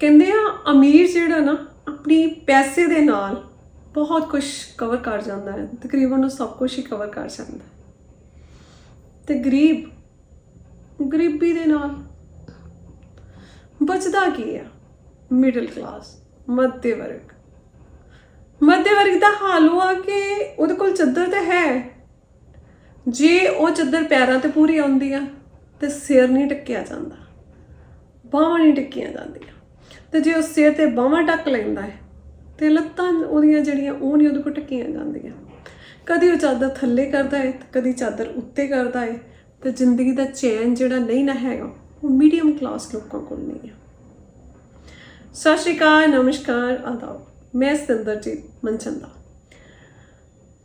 ਕਹਿੰਦੇ ਆ, ਅਮੀਰ ਜਿਹੜਾ ਨਾ, ਆਪਣੀ ਪੈਸੇ ਦੇ ਨਾਲ ਬਹੁਤ ਕੁਝ ਕਵਰ ਕਰ ਜਾਂਦਾ ਹੈ। ਤਕਰੀਬਨ ਉਹ ਸਭ ਕੁਝ ਹੀ ਕਵਰ ਕਰ ਜਾਂਦਾ ਹੈ। ਤੇ ਗਰੀਬ, ਗਰੀਬੀ ਦੇ ਨਾਲ ਬਚਦਾ ਕੀ ਆ? ਮਿਡਲ ਕਲਾਸ ਮੱਧ ਵਰਗ ਮੱਧ ਵਰਗ ਦਾ ਹਾਲ ਉਹ ਆ ਕਿ ਉਹਦੇ ਕੋਲ ਚੱਦਰ ਤਾਂ ਹੈ। ਜੇ ਉਹ ਚੱਦਰ ਪੈਰਾਂ ਤੇ ਪੂਰੀ ਆਉਂਦੀ ਆ, ਤੇ ਸਿਰ ਨਹੀਂ ਟੱਕਿਆ ਜਾਂਦਾ। ਬਾਹਾਂ ਨਹੀਂ ਟੱਕੀਆਂ ਜਾਂਦੀਆਂ। ਤੇ ਜੇ ਉਹ ਸਿਰ ਤੇ ਬਾਹਾਂ ਟੱਕ ਲੈਂਦਾ ਹੈ, ਤੇ ਲੱਤਾਂ ਉਹਦੀਆਂ ਜਿਹੜੀਆਂ, ਉਹ ਨਹੀਂ ਉਹਦੇ ਕੋਲ ਟੱਕੀਆਂ ਜਾਂਦੀਆਂ। ਕਦੀ ਉਹ ਚਾਦਰ ਥੱਲੇ ਕਰਦਾ ਹੈ ਤੇ ਕਦੀ ਚਾਦਰ ਉੱਤੇ ਕਰਦਾ ਹੈ, ਤੇ ਜ਼ਿੰਦਗੀ ਦਾ ਚੈਨ ਜਿਹੜਾ ਨਹੀਂ ਨਾ ਹੈਗਾ, ਉਹ ਮੀਡੀਅਮ ਕਲਾਸ ਲੋਕਾਂ ਕੋਲ ਨਹੀਂ ਹੈ। ਸਤਿ ਸ਼੍ਰੀ ਅਕਾਲ, ਨਮਸਕਾਰ, ਆਦਾਬ। ਮੈਂ ਸਤਿੰਦਰਜੀਤ ਮਨਚੰਦਾ।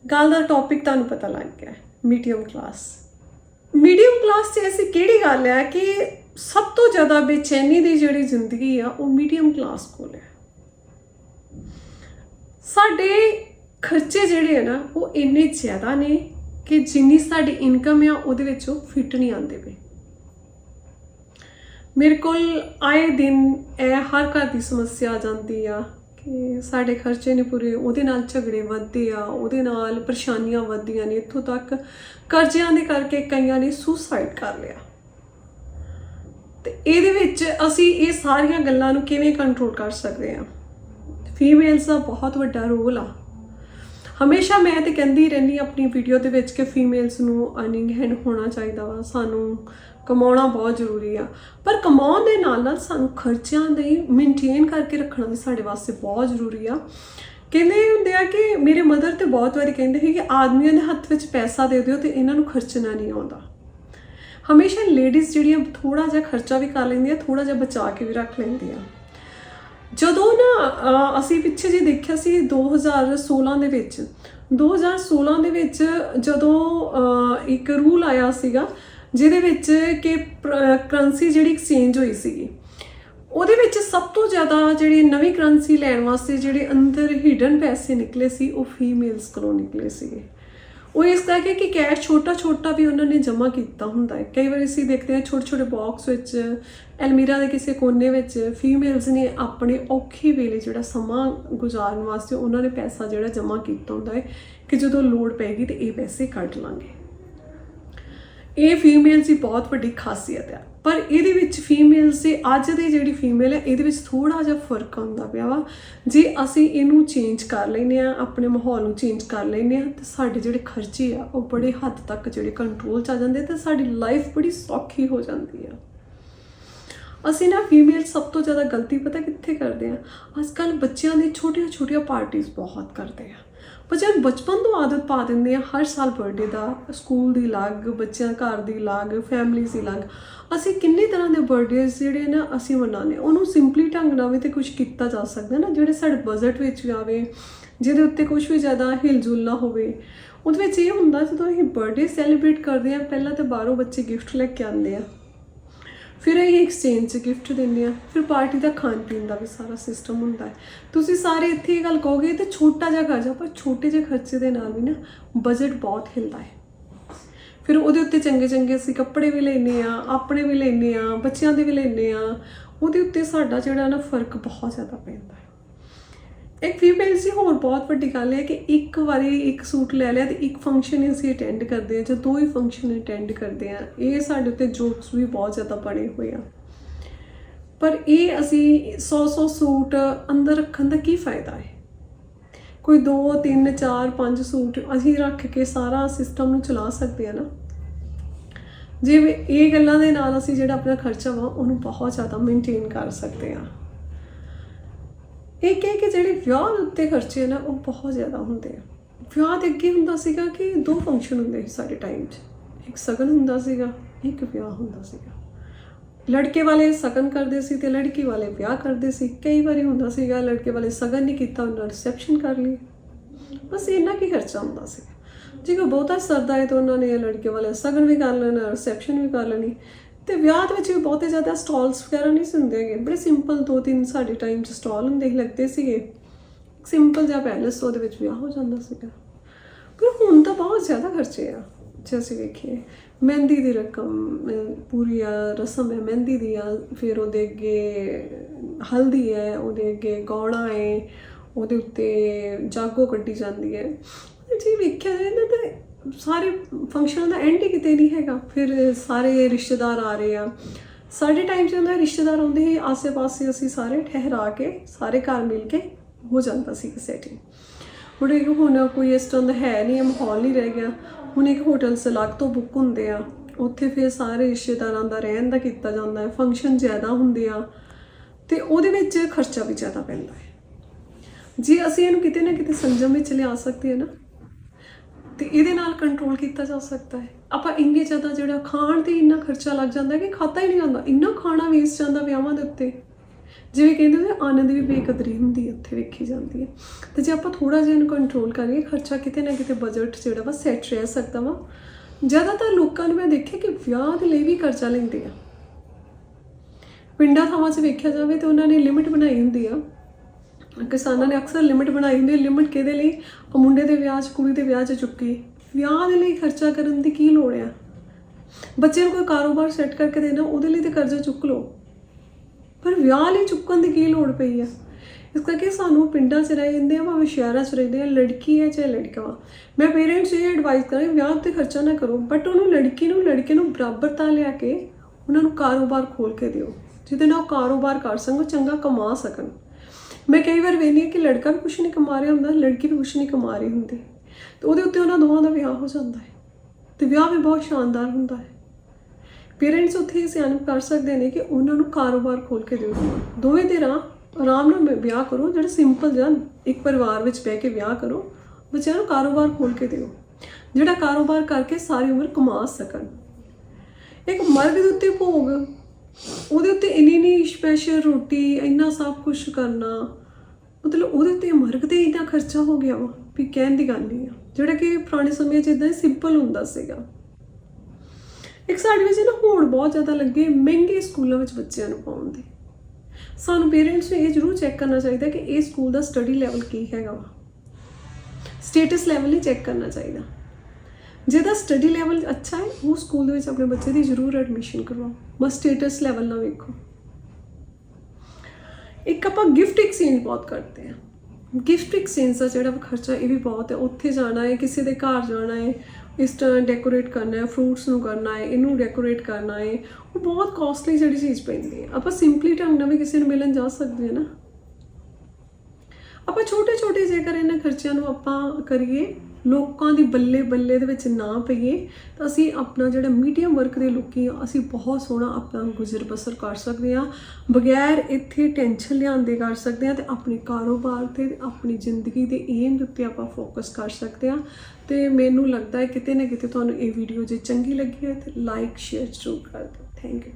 ਗੱਲ ਦਾ ਟੌਪਿਕ ਤੁਹਾਨੂੰ ਪਤਾ ਲੱਗ ਗਿਆ ਮੀਡੀਅਮ ਕਲਾਸ। ਮੀਡੀਅਮ ਕਲਾਸ 'ਚ ਐਸੀ ਕਿਹੜੀ ਗੱਲ ਹੈ ਕਿ ਸਭ ਤੋਂ ਜ਼ਿਆਦਾ ਬੇਚੈਨੀ ਦੀ ਜਿਹੜੀ ਜ਼ਿੰਦਗੀ ਆ, ਉਹ ਮੀਡੀਅਮ ਕਲਾਸ ਕੋਲ ਹੈ। ਸਾਡੇ ਖਰਚੇ ਜਿਹੜੇ ਆ ਨਾ, ਉਹ ਇੰਨੇ ਜ਼ਿਆਦਾ ਨੇ ਕਿ ਜਿੰਨੀ ਸਾਡੀ ਇਨਕਮ ਆ, ਉਹਦੇ ਵਿੱਚ ਉਹ ਫਿੱਟ ਨਹੀਂ ਆਉਂਦੇ ਪਏ। ਮੇਰੇ ਕੋਲ ਆਏ ਦਿਨ ਇਹ ਹਰ ਘਰ ਦੀ ਸਮੱਸਿਆ ਆ ਜਾਂਦੀ ਆ ਕਿ ਸਾਡੇ ਖਰਚੇ ਨਹੀਂ ਪੂਰੇ ਉਹਦੇ ਨਾਲ ਝਗੜੇ ਵੱਧਦੇ ਆ, ਉਹਦੇ ਨਾਲ ਪਰੇਸ਼ਾਨੀਆਂ ਵੱਧਦੀਆਂ ਨੇ। ਇੱਥੋਂ ਤੱਕ ਕਰਜ਼ਿਆਂ ਦੇ ਕਰਕੇ ਕਈਆਂ ਨੇ ਸੁਸਾਈਡ ਕਰ ਲਿਆ। ਤੇ ਇਹਦੇ ਵਿੱਚ ਅਸੀਂ ਇਹ ਸਾਰੀਆਂ ਗੱਲਾਂ ਨੂੰ ਕਿਵੇਂ ਕੰਟਰੋਲ ਕਰ ਸਕਦੇ ਹਾਂ? ਫੀਮੇਲਸ ਦਾ ਬਹੁਤ ਵੱਡਾ ਰੋਲ ਆ। ਹਮੇਸ਼ਾ ਮੈਂ ਤੇ ਕਹਿੰਦੀ ਰਹਿੰਦੀ ਆਪਣੀ ਵੀਡੀਓ ਦੇ ਵਿੱਚ ਕਿ ਫੀਮੇਲਸ ਨੂੰ ਅਰਨਿੰਗ ਹੈਂਡ ਹੋਣਾ ਚਾਹੀਦਾ ਵਾ, ਸਾਨੂੰ ਕਮਾਉਣਾ ਬਹੁਤ ਜ਼ਰੂਰੀ ਆ। ਪਰ ਕਮਾਉਣ ਦੇ ਨਾਲ ਨਾਲ ਸਾਨੂੰ ਖਰਚਿਆਂ ਦੇ ਮੇਨਟੇਨ ਕਰਕੇ ਰੱਖਣਾ ਵੀ ਸਾਡੇ ਵਾਸਤੇ ਬਹੁਤ ਜ਼ਰੂਰੀ ਆ। ਕਹਿੰਦੇ ਹੁੰਦੇ ਆ ਕਿ ਮੇਰੇ ਮਦਰ ਤੇ ਬਹੁਤ ਵਾਰੀ ਕਹਿੰਦੇ ਸੀ ਕਿ ਆਦਮੀਆਂ ਦੇ ਹੱਥ ਵਿੱਚ ਪੈਸਾ ਦੇ ਦਿਓ ਤੇ ਇਹਨਾਂ ਨੂੰ ਖਰਚਣਾ ਨਹੀਂ ਆਉਂਦਾ। ਹਮੇਸ਼ਾ ਲੇਡੀਜ਼ ਜਿਹੜੀਆਂ ਥੋੜਾ ਜਿਹਾ ਖਰਚਾ ਵੀ ਕਰ ਲੈਂਦੀਆਂ ਥੋੜਾ ਜਿਹਾ ਬਚਾ ਕੇ ਵੀ ਰੱਖ ਲੈਂਦੀਆਂ। ਜਦੋਂ ਨਾ ਅਸੀਂ ਪਿੱਛੇ ਜੇ ਦੇਖਿਆ ਸੀ 2016 ਦੇ ਵਿੱਚ 2016 ਦੇ ਵਿੱਚ ਜਦੋਂ ਇੱਕ ਰੂਲ ਆਇਆ ਸੀਗਾ, ਜਿਹਦੇ ਵਿੱਚ ਕਿ ਕਰੰਸੀ ਜਿਹੜੀ ਐਕਸਚੇਂਜ ਹੋਈ ਸੀਗੀ, ਉਹਦੇ ਵਿੱਚ ਸਭ ਤੋਂ ਜ਼ਿਆਦਾ ਜਿਹੜੀ ਨਵੀਂ ਕਰੰਸੀ ਲੈਣ ਵਾਸਤੇ ਜਿਹੜੇ ਅੰਦਰ ਹਿਡਨ ਪੈਸੇ ਨਿਕਲੇ ਸੀ, ਉਹ ਫੀਮੇਲਸ ਕੋਲੋਂ ਨਿਕਲੇ ਸੀਗੇ। ਉਹ ਇਸ ਕਰਕੇ ਕਿ ਕੈਸ਼ ਛੋਟਾ ਛੋਟਾ ਵੀ ਉਹਨਾਂ ਨੇ ਜਮ੍ਹਾਂ ਕੀਤਾ ਹੁੰਦਾ ਹੈ। ਕਈ ਵਾਰ ਅਸੀਂ ਦੇਖਦੇ ਹਾਂ ਛੋਟੇ ਛੋਟੇ ਬਾਕਸ ਵਿੱਚ ਐਲਮੀਰਾ ਦੇ ਕਿਸੇ ਕੋਨੇ ਵਿੱਚ ਫੀਮੇਲਸ ਨੇ ਆਪਣੇ ਔਖੇ ਵੇਲੇ ਜਿਹੜਾ ਸਮਾਂ ਗੁਜ਼ਾਰਨ ਵਾਸਤੇ ਉਹਨਾਂ ਨੇ ਪੈਸਾ ਜਿਹੜਾ ਜਮ੍ਹਾਂ ਕੀਤਾ ਹੁੰਦਾ ਹੈ ਕਿ ਜਦੋਂ ਲੋੜ ਪੈਗੀ ਤੇ ਇਹ ਪੈਸੇ ਕੱਢ ਲਾਂਗੇ। ਇਹ ਫੀਮੇਲਸ ਦੀ ਬਹੁਤ ਵੱਡੀ ਖਾਸੀਅਤ ਆ। ਪਰ ਇਹਦੇ ਵਿੱਚ ਫੀਮੇਲਸ ਦੇ ਅੱਜ ਦੀ ਜਿਹੜੀ ਫੀਮੇਲ ਹੈ ਇਹਦੇ ਵਿੱਚ ਥੋੜਾ ਜਿਹਾ ਫ਼ਰਕ ਆਉਂਦਾ ਪਿਆ ਵਾ। ਜੇ ਅਸੀਂ ਇਹਨੂੰ ਚੇਂਜ ਕਰ ਲੈਨੇ ਆ ਆਪਣੇ ਮਾਹੌਲ ਨੂੰ ਚੇਂਜ ਕਰ ਲੈਨੇ ਆ ਤੇ ਸਾਡੇ ਜਿਹੜੇ ਖਰਚੇ ਆ, ਉਹ ਬੜੇ ਹੱਦ ਤੱਕ ਜਿਹੜੇ ਕੰਟਰੋਲ ਚ ਆ ਜਾਂਦੇ ਤੇ ਸਾਡੀ ਲਾਈਫ ਬੜੀ ਸੌਖੀ ਹੋ ਜਾਂਦੀ ਆ। ਅਸੀਂ ਨਾ ਫੀਮੇਲ ਸਭ ਤੋਂ ਜ਼ਿਆਦਾ ਗਲਤੀ ਪਤਾ ਕਿੱਥੇ ਕਰਦੇ ਆ? ਅੱਜ ਕੱਲ ਬੱਚਿਆਂ ਦੀ ਛੋਟੀਆਂ ਛੋਟੀਆਂ ਪਾਰਟੀਆਂ ਬਹੁਤ ਕਰਦੇ ਆ। ਪਰ ਨੂੰ ਬਚਪਨ ਤੋਂ ਆਦਤ ਪਾ ਦਿੰਦੇ ਆ, ਹਰ ਸਾਲ ਬਰਥਡੇ ਦਾ ਸਕੂਲ ਦੀ ਲੱਗ ਬੱਚਿਆਂ ਘਰ ਦੀ ਲੱਗ ਫੈਮਿਲੀ ਦੀ ਲੱਗ ਅਸੀਂ ਕਿੰਨੇ ਤਰ੍ਹਾਂ ਦੇ ਬਰਥਡੇਜ਼ ਜਿਹੜੇ ਨਾ ਅਸੀਂ ਮਨਾਉਂਦੇ ਹਾਂ। ਉਹਨੂੰ ਸਿੰਪਲੀ ਢੰਗ ਨਾਲ ਵੀ ਤੇ ਕੁਝ ਕੀਤਾ ਜਾ ਸਕਦਾ ਨਾ, ਜਿਹੜੇ ਸਾਡੇ ਬਜਟ ਵਿੱਚ ਵੀ ਆਵੇ, ਜਿਹਦੇ ਉੱਤੇ ਕੁਝ ਵੀ ਜ਼ਿਆਦਾ ਹਿਲਜੁਲ ਨਾ ਹੋਵੇ, ਉਹਦੇ ਵਿੱਚ ਇਹ ਹੁੰਦਾ ਜਦੋਂ ਅਸੀਂ ਬਰਥਡੇ ਸੈਲੀਬ੍ਰੇਟ ਕਰਦੇ ਆ ਪਹਿਲਾਂ ਤਾਂ ਬਾਹਰੋਂ ਬੱਚੇ ਗਿਫਟ ਲੈ ਕੇ ਆਉਂਦੇ ਆ ਫਿਰ ਇਹ ਐਕਸਚੇਂਜ 'ਚ ਗਿਫਟ ਦਿੰਦੇ ਆ। ਫਿਰ ਪਾਰਟੀ ਦਾ ਖਾਣ ਪੀਣ ਦਾ ਵੀ ਸਾਰਾ ਸਿਸਟਮ ਹੁੰਦਾ ਹੈ। ਤੁਸੀਂ ਸਾਰੇ ਇੱਥੇ ਇਹ ਗੱਲ ਕਹੋਗੇ ਤੇ ਛੋਟਾ ਜਿਹਾ ਖਰਚਾ ਪਰ ਛੋਟੇ ਜਿਹੇ ਖਰਚੇ ਦੇ ਨਾਲ ਵੀ ਨਾ ਬਜਟ ਬਹੁਤ ਹਿਲਦਾ ਹੈ। ਫਿਰ ਉਹਦੇ ਉੱਤੇ ਚੰਗੇ ਚੰਗੇ ਅਸੀਂ ਕੱਪੜੇ ਵੀ ਲੈਨੇ ਆ ਆਪਣੇ ਵੀ ਲੈਨੇ ਆ ਬੱਚਿਆਂ ਦੇ ਵੀ ਲੈਨੇ ਆ ਉਹਦੇ ਉੱਤੇ ਸਾਡਾ ਜਿਹੜਾ ਨਾ ਫ਼ਰਕ ਬਹੁਤ ਜ਼ਿਆਦਾ ਪੈਂਦਾ ਇੱਕ ਫੀਮੇਲ ਦੀ ਹੋਰ ਬਹੁਤ ਵੱਡੀ ਗੱਲ ਹੈ ਕਿ ਇੱਕ ਵਾਰੀ ਇੱਕ ਸੂਟ ਲੈ ਲਿਆ ਤੇ ਇੱਕ ਫੰਕਸ਼ਨ ਅਸੀਂ ਅਟੈਂਡ ਕਰਦੇ ਆ ਜਾਂ ਦੋ ਹੀ ਫੰਕਸ਼ਨ ਅਟੈਂਡ ਕਰਦੇ ਆ ਇਹ ਸਾਡੇ ਉੱਤੇ ਜੋਕਸ ਵੀ ਬਹੁਤ ਜ਼ਿਆਦਾ ਬਣੇ ਹੋਏ ਆ। ਪਰ ਇਹ ਅਸੀਂ 100-100 ਸੂਟ ਅੰਦਰ ਰੱਖਣ ਦਾ ਕੀ ਫਾਇਦਾ ਹੈ? ਕੋਈ 2 3 4 5 ਸੂਟ ਅਸੀਂ ਰੱਖ ਕੇ ਸਾਰਾ ਸਿਸਟਮ ਨੂੰ ਚਲਾ ਸਕਦੇ ਆ ਨਾ। ਜਿਵੇਂ ਇਹ ਗੱਲਾਂ ਦੇ ਨਾਲ ਅਸੀਂ ਜਿਹੜਾ ਆਪਣਾ ਖਰਚਾ ਵਾ, ਉਹਨੂੰ ਬਹੁਤ ਜ਼ਿਆਦਾ ਮੇਨਟੇਨ ਕਰ ਸਕਦੇ ਆ ਇਹ ਕਹਿ ਕੇ ਜਿਹੜੇ ਵਿਆਹ ਉੱਤੇ ਖਰਚੇ ਨਾ, ਉਹ ਬਹੁਤ ਜ਼ਿਆਦਾ ਹੁੰਦੇ ਆ। ਵਿਆਹ ਦੇ ਅੱਗੇ ਹੁੰਦਾ ਸੀਗਾ ਕਿ ਦੋ ਫੰਕਸ਼ਨ ਹੁੰਦੇ ਸੀ ਸਾਡੇ ਟਾਈਮ 'ਚ। ਇੱਕ ਸਗਨ ਹੁੰਦਾ ਸੀਗਾ, ਇੱਕ ਵਿਆਹ ਹੁੰਦਾ ਸੀਗਾ। ਲੜਕੇ ਵਾਲੇ ਸਗਨ ਕਰਦੇ ਸੀ ਤੇ ਲੜਕੀ ਵਾਲੇ ਵਿਆਹ ਕਰਦੇ ਸੀ। ਕਈ ਵਾਰੀ ਹੁੰਦਾ ਸੀਗਾ, ਲੜਕੇ ਵਾਲੇ ਸਗਨ ਨਹੀਂ ਕੀਤਾ, ਉਹਨਾਂ ਰਿਸੈਪਸ਼ਨ ਕਰ ਲਈ। ਬਸ ਇੰਨਾ ਕੀ ਖਰਚਾ ਹੁੰਦਾ ਸੀ ਜੇ ਕੋਈ ਬਹੁਤਾ ਸਰਦਾ ਹੈ ਤਾਂ ਉਹਨਾਂ ਨੇ ਲੜਕੇ ਵਾਲੇ ਸਗਨ ਵੀ ਕਰ ਲੈਣਾ ਰਿਸੈਪਸ਼ਨ ਵੀ ਕਰ ਲੈਣੀ। ਤੇ ਵਿਆਹ ਦੇ ਵਿੱਚ ਵੀ ਬਹੁਤੇ ਜ਼ਿਆਦਾ ਸਟਾਲਸ ਵਗੈਰਾ ਨਹੀਂ ਸੀ ਹੁੰਦੇ ਹੈਗੇ। ਬੜੇ ਸਿੰਪਲ ਦੋ ਤਿੰਨ ਸਾਡੇ ਟਾਈਮ 'ਚ ਸਟਾਲ ਹੁੰਦੇ ਹੀ ਲੱਗਦੇ ਸੀਗੇ। ਸਿੰਪਲ ਜਿਹਾ ਪੈਲਸ ਉਹਦੇ ਵਿੱਚ ਵਿਆਹ ਹੋ ਜਾਂਦਾ ਸੀਗਾ। ਪਰ ਹੁਣ ਤਾਂ ਬਹੁਤ ਜ਼ਿਆਦਾ ਖਰਚੇ ਆ, ਜੇ ਅਸੀਂ ਵੇਖੀਏ। ਮਹਿੰਦੀ ਦੀ ਰਕਮ ਪੂਰੀ ਆ, ਰਸਮ ਹੈ ਮਹਿੰਦੀ ਦੀ ਆ, ਫਿਰ ਉਹਦੇ ਅੱਗੇ ਹਲਦੀ ਹੈ, ਉਹਦੇ ਅੱਗੇ ਗੌਣਾ ਹੈ, ਉਹਦੇ ਉੱਤੇ ਜਾਗੋ ਕੱਢੀ ਜਾਂਦੀ ਹੈ। ਜੇ ਵੇਖਿਆ ਜਾਏ ਨਾ ਤਾਂ ਸਾਰੇ ਫੰਕਸ਼ਨਾਂ ਦਾ ਐਂਡ ਹੀ ਕਿਤੇ ਨਹੀਂ ਹੈਗਾ। ਫਿਰ ਸਾਰੇ ਰਿਸ਼ਤੇਦਾਰ ਆ ਰਹੇ ਆ। ਸਾਡੇ ਟਾਈਮ 'ਚ ਹੁੰਦਾ ਰਿਸ਼ਤੇਦਾਰ ਆਉਂਦੇ ਸੀ ਆਸੇ-ਪਾਸੇ ਅਸੀਂ ਸਾਰੇ ਠਹਿਰਾ ਕੇ ਸਾਰੇ ਘਰ ਮਿਲ ਕੇ ਹੋ ਜਾਂਦਾ ਸੀ ਸੈਟਿੰਗ ਹੁਣ ਇਹ ਹੁਣ ਕੋਈ ਇਸ ਤਰ੍ਹਾਂ ਦਾ ਹੈ ਨਹੀਂ ਹੈ, ਮਾਹੌਲ ਨਹੀਂ ਰਹਿ ਗਿਆ। ਹੁਣ ਇੱਕ ਹੋਟਲ ਅਲੱਗ ਤੋਂ ਬੁੱਕ ਹੁੰਦੇ ਆ। ਉੱਥੇ ਫਿਰ ਸਾਰੇ ਰਿਸ਼ਤੇਦਾਰਾਂ ਦਾ ਰਹਿਣ ਦਾ ਕੀਤਾ ਜਾਂਦਾ ਹੈ ਫੰਕਸ਼ਨ ਜ਼ਿਆਦਾ ਹੁੰਦੇ ਆ। ਤੇ ਉਹਦੇ ਵਿੱਚ ਖਰਚਾ ਵੀ ਜ਼ਿਆਦਾ ਪੈਂਦਾ ਹੈ। ਜੇ ਅਸੀਂ ਇਹਨੂੰ ਕਿਤੇ ਨਾ ਕਿਤੇ ਸੰਜਮ ਵਿੱਚ ਲਿਆ ਸਕਦੇ ਹਾਂ ਨਾ ਤੇ ਇਹਦੇ ਨਾਲ ਕੰਟਰੋਲ ਕੀਤਾ ਜਾ ਸਕਦਾ ਹੈ। ਆਪਾਂ ਇੰਨੇ ਜ਼ਿਆਦਾ ਜਿਹੜਾ ਖਾਣ ਤੇ ਇੰਨਾ ਖਰਚਾ ਲੱਗ ਜਾਂਦਾ ਕਿ ਖਾਤਾ ਹੀ ਨਹੀਂ ਜਾਂਦਾ। ਇੰਨਾ ਖਾਣਾ ਵੇਸਟ ਜਾਂਦਾ ਵਿਆਹਾਂ ਦੇ ਉੱਤੇ। ਜਿਵੇਂ ਕਹਿੰਦੇ ਨੇ ਆਨੰਦ ਵੀ ਬੇਕਦਰੀ ਹੁੰਦੀ ਹੈ, ਉੱਥੇ ਵੇਖੀ ਜਾਂਦੀ ਹੈ। ਤੇ ਜੇ ਆਪਾਂ ਥੋੜਾ ਜਿਹਾ ਇਹਨੂੰ ਕੰਟਰੋਲ ਕਰੀਏ, ਖਰਚਾ ਕਿਤੇ ਨਾ ਕਿਤੇ ਬਜਟ ਜਿਹੜਾ ਵਾ ਸੈੱਟ ਰਹਿ ਸਕਦਾ ਵਾ। ਜ਼ਿਆਦਾਤਰ ਲੋਕਾਂ ਨੂੰ ਮੈਂ ਦੇਖਿਆ ਕਿ ਵਿਆਹ ਦੇ ਲਈ ਵੀ ਕਰਜ਼ਾ ਲੈਂਦੇ ਆ। ਪਿੰਡਾਂ ਥਾਵਾਂ 'ਚ ਵੇਖਿਆ ਜਾਵੇ ਤੇ ਉਹਨਾਂ ਨੇ ਲਿਮਿਟ ਬਣਾਈ ਹੁੰਦੀ ਆ। ਕਿਸਾਨਾਂ ਨੇ ਅਕਸਰ ਲਿਮਿਟ ਬਣਾਈ ਹੁੰਦੀ ਹੈ। ਲਿਮਿਟ ਕਿਹਦੇ ਲਈ? ਉਹ ਮੁੰਡੇ ਦੇ ਵਿਆਹ 'ਚ, ਕੁੜੀ ਦੇ ਵਿਆਹ 'ਚ ਚੁੱਕੀ। ਵਿਆਹ ਦੇ ਲਈ ਖਰਚਾ ਕਰਨ ਦੀ ਕੀ ਲੋੜ ਆ? ਬੱਚੇ ਨੂੰ ਕੋਈ ਕਾਰੋਬਾਰ ਸੈੱਟ ਕਰਕੇ ਦੇਣਾ, ਉਹਦੇ ਲਈ ਤੇ ਕਰਜ਼ਾ ਚੁੱਕ ਲਓ। ਪਰ ਵਿਆਹ ਲਈ ਚੁੱਕਣ ਦੀ ਕੀ ਲੋੜ ਪਈ ਆ? ਇਸ ਕਰਕੇ ਸਾਨੂੰ ਪਿੰਡਾਂ 'ਚ ਰਹਿ ਜਾਂਦੇ ਆ, ਭਾਵੇਂ ਸ਼ਹਿਰਾਂ 'ਚ ਰਹਿੰਦੇ ਆ, ਲੜਕੀ ਹੈ ਚਾਹੇ ਲੜਕਾ ਵਾ। ਮੈਂ ਪੇਰੈਂਟਸ ਇਹ ਐਡਵਾਈਸ ਕਰਾਂ, ਵਿਆਹ ਤੇ ਖਰਚਾ ਨਾ ਕਰੋ ਬਟ ਉਹਨੂੰ ਲੜਕੀ ਨੂੰ, ਲੜਕੇ ਨੂੰ ਬਰਾਬਰਤਾ ਲਿਆ ਕੇ ਉਹਨਾਂ ਨੂੰ ਕਾਰੋਬਾਰ ਖੋਲ ਕੇ ਦਿਓ। ਜਿਹਦੇ ਨਾਲ ਉਹ ਕਾਰੋਬਾਰ ਕਰ ਸਕਣ, ਉਹ ਚੰਗਾ ਕਮਾ ਸਕਣ। ਮੈਂ ਕਈ ਵਾਰ ਵੇਖਦੀ ਹਾਂ ਕਿ ਲੜਕਾ ਵੀ ਕੁਛ ਨਹੀਂ ਕਮਾ ਰਿਹਾ ਹੁੰਦਾ, ਲੜਕੀ ਵੀ ਕੁਛ ਨਹੀਂ ਕਮਾ ਰਹੀ ਹੁੰਦੀ। ਤੇ ਉਹਦੇ ਉੱਤੇ ਉਹਨਾਂ ਦੋਵਾਂ ਦਾ ਵਿਆਹ ਹੋ ਜਾਂਦਾ ਹੈ। ਤੇ ਵਿਆਹ ਵੀ ਬਹੁਤ ਸ਼ਾਨਦਾਰ ਹੁੰਦਾ ਹੈ। ਪੇਰੈਂਟਸ ਉੱਥੇ ਇਹ ਸਿਆਣਪ ਕਰ ਸਕਦੇ ਨੇ ਕਿ ਉਹਨਾਂ ਨੂੰ ਕਾਰੋਬਾਰ ਖੋਲ ਕੇ ਦਿਓ। ਦੋਵੇਂ ਧਿਰਾਂ ਆਰਾਮ ਨਾਲ ਵਿ- ਵਿਆਹ ਕਰੋ, ਜਿਹੜਾ ਸਿੰਪਲ ਜਿਹਾ ਇੱਕ ਪਰਿਵਾਰ ਵਿੱਚ ਬਹਿ ਕੇ ਵਿਆਹ ਕਰੋ, ਬੱਚਿਆਂ ਨੂੰ ਕਾਰੋਬਾਰ ਖੋਲ ਕੇ ਦਿਓ। ਜਿਹੜਾ ਕਾਰੋਬਾਰ ਕਰਕੇ ਸਾਰੀ ਉਮਰ ਕਮਾ ਸਕਣ। ਇੱਕ ਮਰਦ ਦੇ ਉੱਤੇ ਭੋਗ, ਉਹਦੇ ਉੱਤੇ ਇੰਨੀ ਨਹੀਂ ਸਪੈਸ਼ਲ ਰੋਟੀ, ਇੰਨਾ ਸਭ ਕੁਝ ਕਰਨਾ ਮਤਲਬ ਉਹਦੇ ਉੱਤੇ ਮਰਗ ਤੇ ਇੰਨਾ ਖਰਚਾ ਹੋ ਗਿਆ ਵਾ, ਵੀ ਕਹਿਣ ਦੀ ਗੱਲ ਨਹੀਂ ਆ। ਜਿਹੜਾ ਕਿ ਪੁਰਾਣੇ ਸਮੇਂ 'ਚ ਇਦਾਂ ਸਿੰਪਲ ਹੁੰਦਾ ਸੀਗਾ। ਇੱਕ ਸਾਡੇ ਵਿੱਚ ਨਾ ਹੋਣ ਬਹੁਤ ਜ਼ਿਆਦਾ ਲੱਗੇ ਮਹਿੰਗੇ ਸਕੂਲਾਂ ਵਿੱਚ ਬੱਚਿਆਂ ਨੂੰ ਪਾਉਣ ਦੇ। ਸਾਨੂੰ ਪੇਰੈਂਟਸ ਨੂੰ ਇਹ ਜ਼ਰੂਰ ਚੈੱਕ ਕਰਨਾ ਚਾਹੀਦਾ ਕਿ ਇਹ ਸਕੂਲ ਦਾ ਸਟੱਡੀ ਲੈਵਲ ਕੀ ਹੈਗਾ ਵਾ। ਸਟੇਟਸ ਲੈਵਲ ਹੀ ਚੈੱਕ ਕਰਨਾ ਚਾਹੀਦਾ। ਜਿਹਦਾ ਸਟੱਡੀ ਲੈਵਲ ਅੱਛਾ ਹੈ, ਉਹ ਸਕੂਲ ਦੇ ਵਿੱਚ ਆਪਣੇ ਬੱਚੇ ਦੀ ਜ਼ਰੂਰ ਐਡਮਿਸ਼ਨ ਕਰਵਾਓ। ਬਸ ਸਟੇਟਸ ਲੈਵਲ ਨਾ ਵੇਖੋ। ਇੱਕ ਆਪਾਂ ਗਿਫਟ ਐਕਸਚੇਂਜ ਬਹੁਤ ਕਰਦੇ ਆ ਗਿਫਟ ਐਕਸਚੇਂਜ ਦਾ ਜਿਹੜਾ ਖਰਚਾ ਇਹ ਵੀ ਬਹੁਤ ਹੈ। ਉੱਥੇ ਜਾਣਾ ਹੈ, ਕਿਸੇ ਦੇ ਘਰ ਜਾਣਾ ਹੈ, ਇਸ ਤਰ੍ਹਾਂ ਡੈਕੋਰੇਟ ਕਰਨਾ ਹੈ ਫਰੂਟਸ ਨੂੰ ਕਰਨਾ ਹੈ, ਇਹਨੂੰ ਡੈਕੋਰੇਟ ਕਰਨਾ ਹੈ। ਉਹ ਬਹੁਤ ਕਾਸਟਲੀ ਜਿਹੜੀ ਚੀਜ਼ ਪੈਂਦੀ ਹੈ। ਆਪਾਂ ਸਿੰਪਲੀ ਢੰਗ ਨਾਲ ਵੀ ਕਿਸੇ ਨੂੰ ਮਿਲਣ ਜਾ ਸਕਦੇ ਹਾਂ ਨਾ। ਆਪਾਂ ਛੋਟੇ ਛੋਟੇ ਜੇਕਰ ਇਹਨਾਂ ਖਰਚਿਆਂ ਨੂੰ ਆਪਾਂ ਕਰੀਏ ਲੋਕਾਂ ਦੀ ਬੱਲੇ ਬੱਲੇ ਦੇ ਵਿੱਚ ਨਾ ਪਈਏ, ਤਾਂ ਅਸੀਂ ਆਪਣਾ ਜਿਹੜਾ ਮੀਡੀਅਮ ਵਰਕ ਦੇ ਲੋਕੀ ਆ ਅਸੀਂ ਬਹੁਤ ਸੋਹਣਾ ਆਪਣਾ ਗੁਜ਼ਰ ਬਸਰ ਕਰ ਸਕਦੇ ਆ ਬਗੈਰ ਇੱਥੇ ਟੈਨਸ਼ਨ ਲਿਆਂਦੇ ਕਰ ਸਕਦੇ ਆ ਤੇ ਆਪਣੇ ਕਾਰੋਬਾਰ ਤੇ, ਆਪਣੀ ਜ਼ਿੰਦਗੀ ਦੇ ਏਮ ਦੇ ਉੱਤੇ ਆਪਾਂ ਫੋਕਸ ਕਰ ਸਕਦੇ ਆ ਤੇ ਮੈਨੂੰ ਲੱਗਦਾ ਹੈ ਕਿਤੇ ਨਾ ਕਿਤੇ ਤੁਹਾਨੂੰ ਇਹ ਵੀਡੀਓ ਜੇ ਚੰਗੀ ਲੱਗੀ ਹੈ, ਤੇ ਲਾਈਕ ਸ਼ੇਅਰ ਜ਼ਰੂਰ ਕਰ ਦਿਓ। Thank you